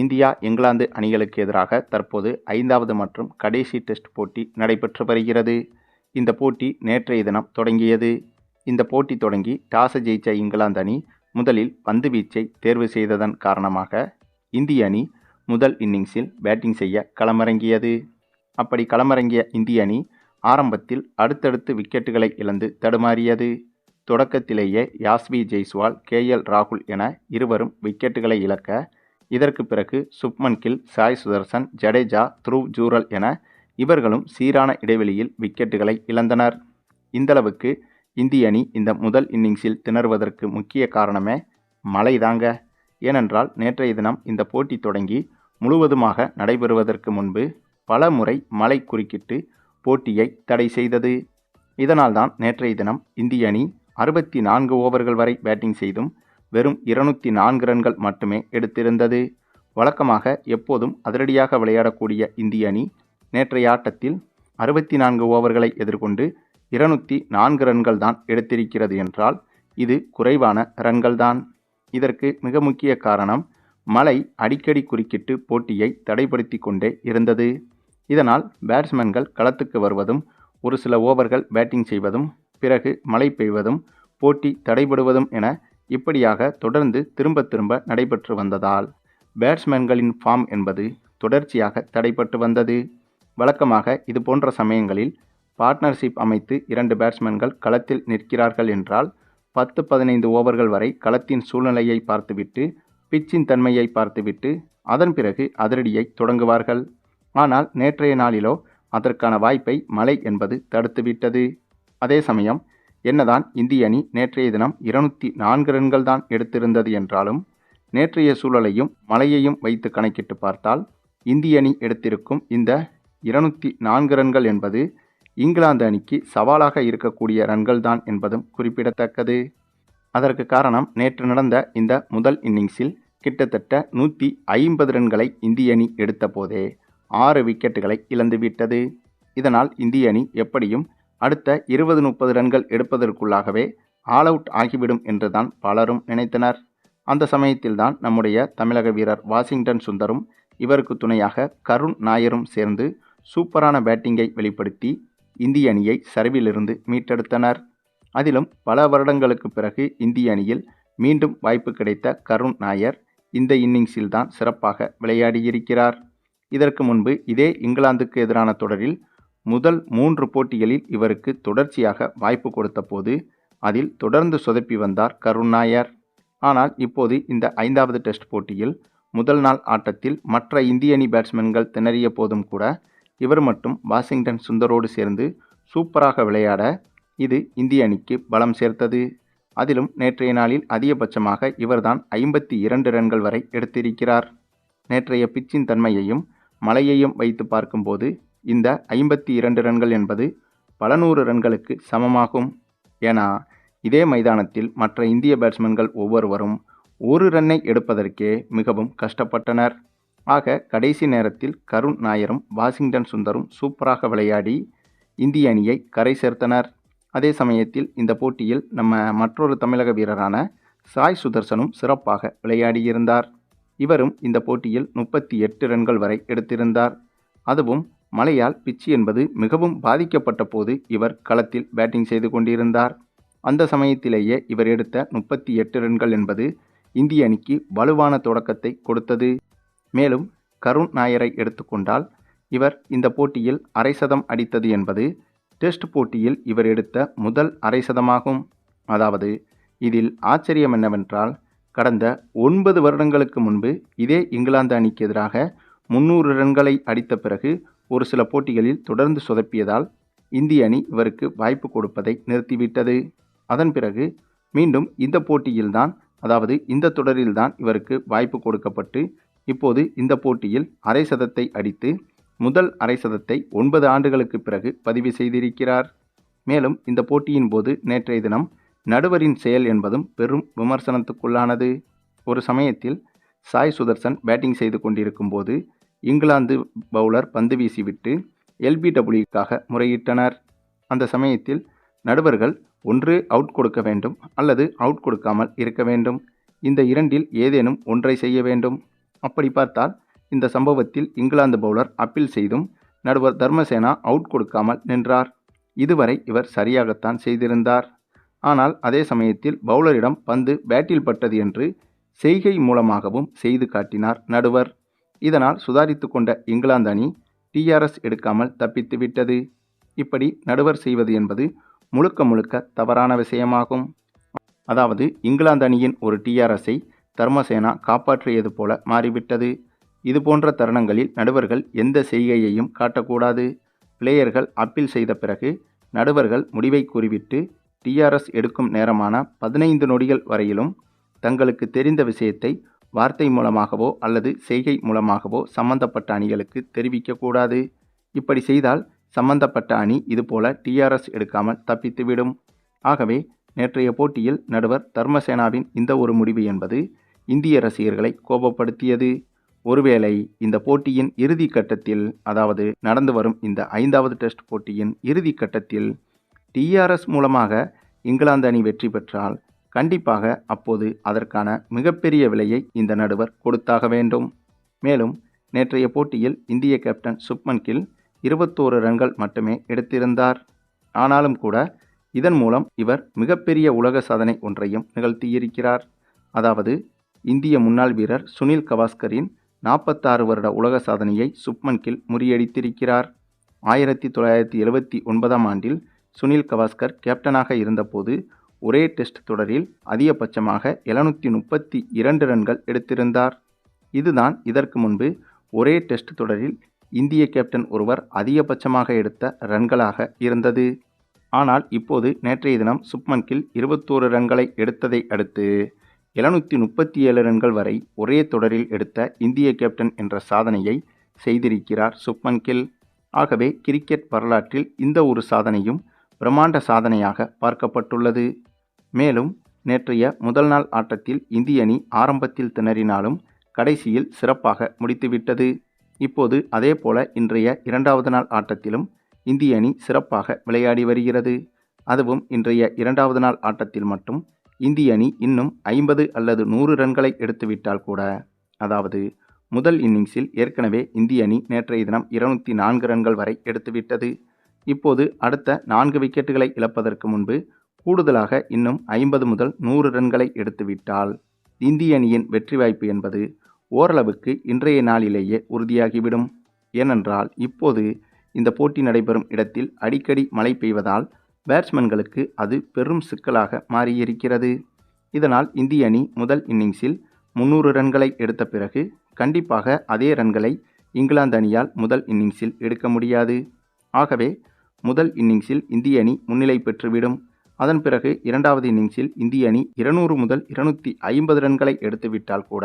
India England அணிகளுக்கு எதிராக தற்போது ஐந்தாவது மற்றும் கடைசி டெஸ்ட் போட்டி நடைபெற்று வருகிறது. இந்த போட்டி நேற்றைய தினம் தொடங்கியது. இந்த போட்டி தொடங்கி டாஸ் ஜெயித்த இங்கிலாந்து அணி முதலில் பந்து வீச்சை தேர்வு செய்ததன் காரணமாக இந்திய அணி முதல் இன்னிங்ஸில் பேட்டிங் செய்ய களமிறங்கியது. அப்படி களமிறங்கிய இந்திய அணி ஆரம்பத்தில் அடுத்தடுத்து விக்கெட்டுகளை இழந்து தடுமாறியது. தொடக்கத்திலேயே யாஸ்வி ஜெய்ஸ்வால் கே எல் ராகுல் என இருவரும் விக்கெட்டுகளை இழக்க இதற்கு பிறகு சுப்மன் கில் சாய் சுதர்சன் ஜடேஜா த்ருவ் ஜூரல் என இவர்களும் சீரான இடைவெளியில் விக்கெட்டுகளை இழந்தனர். இந்தளவுக்கு இந்திய அணி இந்த முதல் இன்னிங்ஸில் திணறுவதற்கு முக்கிய காரணமே மழை தாங்க ஏனென்றால் நேற்றைய தினம் இந்த போட்டி தொடங்கி முழுவதுமாக நடைபெறுவதற்கு முன்பு பல முறை மழை குறுக்கிட்டு போட்டியை தடை செய்தது. இதனால்தான் நேற்றைய தினம் இந்திய அணி அறுபத்தி நான்கு ஓவர்கள் வரை பேட்டிங் செய்தும் வெறும் இருநூத்தி நான்கு ரன்கள் மட்டுமே எடுத்திருந்தது. வழக்கமாக எப்போதும் அதிரடியாக விளையாடக்கூடிய இந்திய அணி நேற்றைய ஆட்டத்தில் அறுபத்தி நான்கு ஓவர்களை எதிர்கொண்டு இருநூத்தி நான்கு ரன்கள் தான் எடுத்திருக்கிறது என்றால் இது குறைவான ரன்கள் தான். இதற்கு மிக முக்கிய காரணம் மழை அடிக்கடி குறுக்கிட்டு போட்டியை தடைப்படுத்தி கொண்டே இருந்தது. இதனால் பேட்ஸ்மேன்கள் களத்துக்கு வருவதும் ஒரு சில ஓவர்கள் பேட்டிங் செய்வதும் பிறகு மழை பெய்வதும் போட்டி தடைபடுவதும் என இப்படியாக தொடர்ந்து திரும்ப திரும்ப நடைபெற்று வந்ததால் பேட்ஸ்மேன்களின் ஃபார்ம் என்பது தொடர்ச்சியாக தடைப்பட்டு வந்தது. வழக்கமாக இது போன்ற சமயங்களில் பார்ட்னர்ஷிப் அமைத்து இரண்டு பேட்ஸ்மேன்கள் களத்தில் நிற்கிறார்கள் என்றால் பத்து பதினைந்து ஓவர்கள் வரை களத்தின் சூழ்நிலையை பார்த்துவிட்டு பிச்சின் தன்மையை பார்த்துவிட்டு அதன் பிறகு அதிரடியை தொடங்குவார்கள். ஆனால் நேற்றைய நாளிலோ அதற்கான வாய்ப்பை மழை என்பது தடுத்துவிட்டது. அதே சமயம் என்னதான் இந்திய அணி நேற்றைய தினம் இருநூத்தி நான்கு ரன்கள் தான் எடுத்திருந்தது என்றாலும் நேற்றைய சூழலையும் மழையையும் வைத்து கணக்கிட்டு பார்த்தால் இந்திய அணி எடுத்திருக்கும் இந்த இருநூத்தி நான்கு ரன்கள் என்பது இங்கிலாந்து அணிக்கு சவாலாக இருக்கக்கூடிய ரன்கள் தான் என்பதும் குறிப்பிடத்தக்கது. அதற்கு காரணம் நேற்று நடந்த இந்த முதல் இன்னிங்ஸில் கிட்டத்தட்ட நூற்றி ஐம்பது ரன்களை இந்திய அணி எடுத்த போதே ஆறு விக்கெட்டுகளை இழந்துவிட்டது. இதனால் இந்திய அணி எப்படியும் அடுத்த இருபது முப்பது ரன்கள் எடுப்பதற்குள்ளாகவே ஆல் அவுட் ஆகிவிடும் என்றுதான் பலரும் நினைத்தனர். அந்த சமயத்தில்தான் நம்முடைய தமிழக வீரர் வாஷிங்டன் சுந்தரும் இவருக்கு துணையாக கருண் நாயரும் சேர்ந்து சூப்பரான பேட்டிங்கை வெளிப்படுத்தி இந்திய அணியை சரிவிலிருந்து மீட்டெடுத்தனர். அதிலும் பல வருடங்களுக்கு பிறகு இந்திய அணியில் மீண்டும் வாய்ப்பு கிடைத்த கருண் நாயர் இந்த இன்னிங்ஸில்தான் சிறப்பாக விளையாடியிருக்கிறார். இதற்கு முன்பு இதே இங்கிலாந்துக்கு எதிரான தொடரில் முதல் மூன்று போட்டிகளில் இவருக்கு தொடர்ச்சியாக வாய்ப்பு கொடுத்தபோது அதில் தொடர்ந்து சொதப்பி வந்தார் கருண் நாயர். ஆனால் இப்போது இந்த ஐந்தாவது டெஸ்ட் போட்டியில் முதல் நாள் ஆட்டத்தில் மற்ற இந்திய அணி பேட்ஸ்மேன்கள் திணறிய போதும் கூட இவர் மட்டும் வாஷிங்டன் சுந்தரோடு சேர்ந்து சூப்பராக விளையாட இது இந்திய அணிக்கு பலம் சேர்த்தது. அதிலும் நேற்றைய நாளில் அதிகபட்சமாக இவர்தான் ஐம்பத்தி இரண்டு ரன்கள் வரை எடுத்திருக்கிறார். நேற்றைய பிச்சின் தன்மையையும் மலையையும் வைத்து பார்க்கும்போது இந்த ஐம்பத்தி இரண்டு ரன்கள் என்பது பல நூறு ரன்களுக்கு சமமாகும். ஏன்னா இதே மைதானத்தில் மற்ற இந்திய பேட்ஸ்மேன்கள் ஒவ்வொருவரும் ஒரு ரன்னை எடுப்பதற்கே மிகவும் கஷ்டப்பட்டனர். ஆக கடைசி நேரத்தில் கருண் நாயரும் வாஷிங்டன் சுந்தரும் சூப்பராக விளையாடி இந்திய அணியை கரை சேர்த்தனர். அதே சமயத்தில் இந்த போட்டியில் நம்ம மற்றொரு தமிழக வீரரான சாய் சுதர்சனும் சிறப்பாக விளையாடியிருந்தார். இவரும் இந்த போட்டியில் முப்பத்தி எட்டு ரன்கள் வரை எடுத்திருந்தார். அதுவும் மழையால் பிச்சு என்பது மிகவும் பாதிக்கப்பட்ட போது இவர் களத்தில் பேட்டிங் செய்து கொண்டிருந்தார். அந்த சமயத்திலேயே இவர் எடுத்த முப்பத்தி எட்டு ரன்கள் என்பது இந்திய அணிக்கு வலுவான தொடக்கத்தை கொடுத்தது. மேலும் கருண் நாயரை எடுத்துக்கொண்டால் இவர் இந்த போட்டியில் அரை சதம் அடித்தது என்பது டெஸ்ட் போட்டியில் இவர் எடுத்த முதல் அரை சதமாகும். அதாவது இதில் ஆச்சரியம் என்னவென்றால் கடந்த ஒன்பது வருடங்களுக்கு முன்பு இதே இங்கிலாந்து அணிக்கு எதிராக முன்னூறு ரன்களை அடித்த பிறகு ஒரு சில போட்டிகளில் தொடர்ந்து சொதப்பியதால் இந்திய அணி இவருக்கு வாய்ப்பு கொடுப்பதை நிறுத்திவிட்டது. அதன் பிறகு மீண்டும் இந்த போட்டியில்தான் அதாவது இந்த தொடரில்தான் இவருக்கு வாய்ப்பு கொடுக்கப்பட்டு இப்போது இந்த போட்டியில் அரை சதத்தை அடித்து முதல் அரை சதத்தை ஒன்பது ஆண்டுகளுக்கு பிறகு பதிவு செய்திருக்கிறார். மேலும் இந்த போட்டியின் போது நேற்றைய தினம் நடுவரின் செயல் என்பதும் பெரும் விமர்சனத்துக்குள்ளானது. ஒரு சமயத்தில் சாய் சுதர்சன் பேட்டிங் செய்து கொண்டிருக்கும் போது இங்கிலாந்து பவுலர் பந்து வீசிவிட்டு எல்பிடபிள்யூக்காக முறையிட்டனர். அந்த சமயத்தில் நடுவர்கள் ஒன்று அவுட் கொடுக்க வேண்டும் அல்லது அவுட் கொடுக்காமல் இருக்க வேண்டும். இந்த இரண்டில் ஏதேனும் ஒன்றை செய்ய வேண்டும். அப்படி பார்த்தால் இந்த சம்பவத்தில் இங்கிலாந்து பவுலர் அப்பீல் செய்தும் நடுவர் தர்மசேனா அவுட் கொடுக்காமல் நின்றார். இதுவரை இவர் சரியாகத்தான் செய்திருந்தார். ஆனால் அதே சமயத்தில் பவுலரிடம் பந்து பேட்டில் பட்டது என்று செய்கை மூலமாகவும் செய்து காட்டினார் நடுவர். இதனால் சுதாரித்து கொண்ட இங்கிலாந்து அணி டிஆர்எஸ் எடுக்காமல் தப்பித்து விட்டது. இப்படி நடுவர் செய்வது என்பது முழுக்க முழுக்க தவறான விஷயமாகும். அதாவது இங்கிலாந்து அணியின் ஒரு டிஆர்எஸை தர்மசேனா காப்பாற்றியது போல மாறிவிட்டது. இது போன்ற தருணங்களில் நடுவர்கள் எந்த செய்கையையும் காட்டக்கூடாது. பிளேயர்கள் அப்பீல் செய்த பிறகு நடுவர்கள் முடிவை கூறிவிட்டு டிஆர்எஸ் எடுக்கும் நேரமான பதினைந்து நொடிகள் வரையிலும் தங்களுக்கு தெரிந்த விஷயத்தை வார்த்தை மூலமாகவோ அல்லது செய்கை மூலமாகவோ சம்பந்தப்பட்ட அணிகளுக்கு தெரிவிக்கக்கூடாது. இப்படி செய்தால் சம்பந்தப்பட்ட அணி இதுபோல டிஆர்எஸ் எடுக்காமல் தப்பித்துவிடும். ஆகவே நேற்றைய போட்டியில் நடுவர் தர்மசேனாவின் இந்த ஒரு முடிவு என்பது இந்திய ரசிகர்களை கோபப்படுத்தியது. ஒருவேளை இந்த போட்டியின் இறுதி கட்டத்தில் அதாவது நடந்து வரும் இந்த ஐந்தாவது டெஸ்ட் போட்டியின் இறுதி கட்டத்தில் டிஆர்எஸ் மூலமாக இங்கிலாந்து அணி வெற்றி பெற்றால் கண்டிப்பாக அப்போது அதற்கான மிகப்பெரிய விலையை இந்த நடுவர் கொடுத்தாக வேண்டும். மேலும் நேற்றைய போட்டியில் இந்திய கேப்டன் சுப்மன் கில் இருபத்தோரு ரன்கள் மட்டுமே எடுத்திருந்தார். ஆனாலும் கூட இதன் மூலம் இவர் மிகப்பெரிய உலக சாதனை ஒன்றையும் நிகழ்த்தியிருக்கிறார். அதாவது இந்திய முன்னாள் வீரர் சுனில் கவாஸ்கரின் நாற்பத்தாறு வருட உலக சாதனையை சுப்மன் கில் முறியடித்திருக்கிறார். ஆயிரத்தி தொள்ளாயிரத்தி எழுபத்தி ஒன்பதாம் ஆண்டில் சுனில் கவாஸ்கர் கேப்டனாக இருந்தபோது ஒரே டெஸ்ட் தொடரில் அதிகபட்சமாக எழுநூற்றி முப்பத்தி இரண்டு ரன்கள் எடுத்திருந்தார். இதுதான் இதற்கு முன்பு ஒரே டெஸ்ட் தொடரில் இந்திய கேப்டன் ஒருவர் அதிகபட்சமாக எடுத்த ரன்களாக இருந்தது. ஆனால் இப்போது நேற்றைய தினம் சுப்மன் கில் இருபத்தோரு ரன்களை எடுத்ததை அடுத்து எழுநூற்றி முப்பத்தி ஏழு ரன்கள் வரை ஒரே தொடரில் எடுத்த இந்திய கேப்டன் என்ற சாதனையை செய்திருக்கிறார் சுப்மன் கில் ஆகவே கிரிக்கெட் வரலாற்றில் இந்த ஒரு சாதனையும் பிரம்மாண்ட சாதனையாக பார்க்கப்பட்டுள்ளது. மேலும் நேற்றைய முதல் நாள் ஆட்டத்தில் இந்திய அணி ஆரம்பத்தில் திணறினாலும் கடைசியில் சிறப்பாக முடித்துவிட்டது. இப்போது அதேபோல இன்றைய இரண்டாவது நாள் ஆட்டத்திலும் இந்திய அணி சிறப்பாக விளையாடி வருகிறது. அதுவும் இன்றைய இரண்டாவது நாள் ஆட்டத்தில் மட்டும் இந்திய அணி இன்னும் ஐம்பது அல்லது நூறு ரன்களை எடுத்துவிட்டால் கூட அதாவது முதல் இன்னிங்ஸில் ஏற்கனவே இந்திய அணி நேற்றைய தினம் இருநூத்தி நான்கு ரன்கள் வரை எடுத்துவிட்டது. இப்போது அடுத்த நான்கு விக்கெட்டுகளை இழப்பதற்கு முன்பு கூடுதலாக இன்னும் ஐம்பது முதல் நூறு ரன்களை எடுத்துவிட்டால் இந்திய அணியின் வெற்றி வாய்ப்பு என்பது ஓரளவுக்கு இன்றைய நாளிலேயே உறுதியாகிவிடும். ஏனென்றால் இப்போது இந்த போட்டி நடைபெறும் இடத்தில் அடிக்கடி மழை பெய்வதால் பேட்ஸ்மேன்களுக்கு அது பெரும் சிக்கலாக மாறியிருக்கிறது. இதனால் இந்திய அணி முதல் இன்னிங்ஸில் முன்னூறு ரன்களை எடுத்த பிறகு கண்டிப்பாக அதே ரன்களை இங்கிலாந்து அணியால் முதல் இன்னிங்ஸில் எடுக்க முடியாது. ஆகவே முதல் இன்னிங்ஸில் இந்திய அணி முன்னிலை பெற்றுவிடும். அதன் பிறகு இரண்டாவது இன்னிங்ஸில் இந்திய அணி இருநூறு முதல் இருநூற்றி ஐம்பது ரன்களை எடுத்துவிட்டால் கூட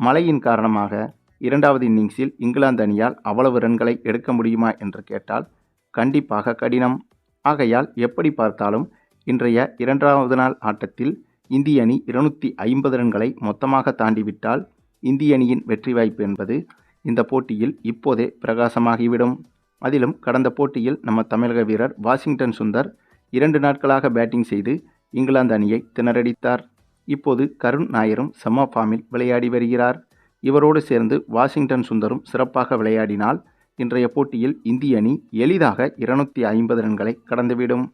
மழையின் காரணமாக இரண்டாவது இன்னிங்ஸில் இங்கிலாந்து அணியால் அவ்வளவு ரன்களை எடுக்க முடியுமா என்று கேட்டால் கண்டிப்பாக கடினம். ஆகையால் எப்படி பார்த்தாலும் இன்றைய இரண்டாவது நாள் ஆட்டத்தில் இந்திய அணி இருநூற்றி ஐம்பது ரன்களை மொத்தமாக தாண்டிவிட்டால் இந்திய அணியின் வெற்றி வாய்ப்பு என்பது இந்த போட்டியில் இப்போதே பிரகாசமாகிவிடும். அதிலும் கடந்த போட்டியில் நம்ம தமிழக வீரர் வாஷிங்டன் சுந்தர் இரண்டு நாட்களாக பேட்டிங் செய்து இங்கிலாந்து அணியை திணறடித்தார். இப்போது கருண் நாயரும் செம்ம ஃபார்மில் விளையாடி வருகிறார். இவரோடு சேர்ந்து வாஷிங்டன் சுந்தரும் சிறப்பாக விளையாடினால் இன்றைய போட்டியில் இந்திய அணி எளிதாக இருநூத்தி ஐம்பது ரன்களை கடந்துவிடும்.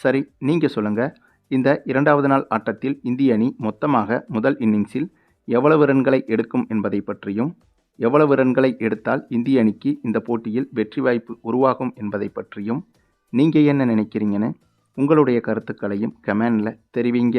சரி நீங்கள் சொல்லுங்கள் இந்த இரண்டாவது நாள் ஆட்டத்தில் இந்திய அணி மொத்தமாக முதல் இன்னிங்ஸில் எவ்வளவு ரன்களை எடுக்கும் என்பதை பற்றியும் எவ்வளவு ரன்களை எடுத்தால் இந்திய அணிக்கு இந்த போட்டியில் வெற்றி வாய்ப்பு உருவாகும் என்பதை பற்றியும் நீங்கள் என்ன நினைக்கிறீங்கன்னு? உங்களுடைய கருத்துக்களையும் கமெண்டில் தெரிவிங்க.